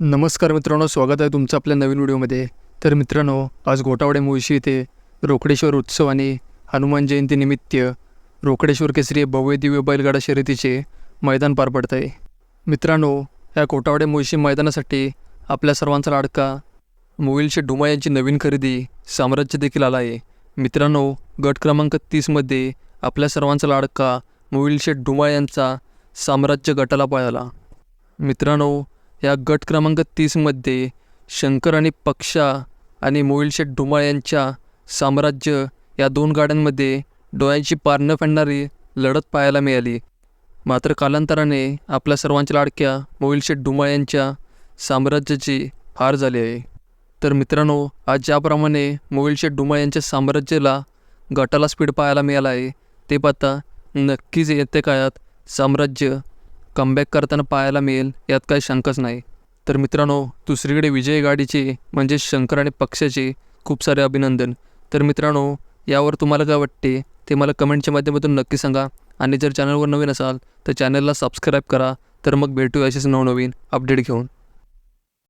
नमस्कार मित्रांनो स्वागत आहे तुमचं आपल्या नवीन व्हिडिओमध्ये. तर मित्रांनो आज घोटावडे मुळशी येथे रोकडेश्वर उत्सव आणि हनुमान जयंतीनिमित्त रोकडेश्वर केसरी भव्य दिव्य बैलगाडा शर्यतीचे मैदान पार पडत आहे. मित्रांनो या घोटावडे मुळशी मैदानासाठी आपल्या सर्वांचा लाडका मोविलशे ढुमा यांची नवीन खरेदी साम्राज्य देखील आला आहे. मित्रांनो गट क्रमांक तीसमध्ये आपल्या सर्वांचा लाडका मोविलशे ढुमा यांचा साम्राज्य गटाला पळाला मित्रांनो या गट क्रमांक तीसमध्ये शंकर आणि पक्षा आणि मोहिलशेठ ढुमाळ यांच्या साम्राज्य या दोन गाड्यांमध्ये डोळ्यांची पार न फेडणारी लढत पाहायला मिळाली. मात्र कालांतराने आपल्या सर्वांच्या लाडक्या मोहिलशेठ ढुमाळ यांच्या साम्राज्याची हार झाली आहे. तर मित्रांनो आज ज्याप्रमाणे मोईलशेठ ढुमाळ यांच्या साम्राज्याला गटाला स्पीड पाहायला मिळाला आहे ते पाहता नक्कीच येत्या काळात साम्राज्य कमबॅक करताना पाहायला मिळेल यात काही शंकाच नाही. तर मित्रांनो दुसरीकडे विजय गाडीचे म्हणजे शंकर आणि पक्षाचे खूप सारे अभिनंदन. तर मित्रांनो यावर तुम्हाला काय वाटते ते मला कमेंटच्या माध्यमातून नक्की सांगा. आणि जर चॅनलवर नवीन असाल तर चॅनलला सबस्क्राईब करा. तर मग भेटू असेच नवनवीन अपडेट घेऊन.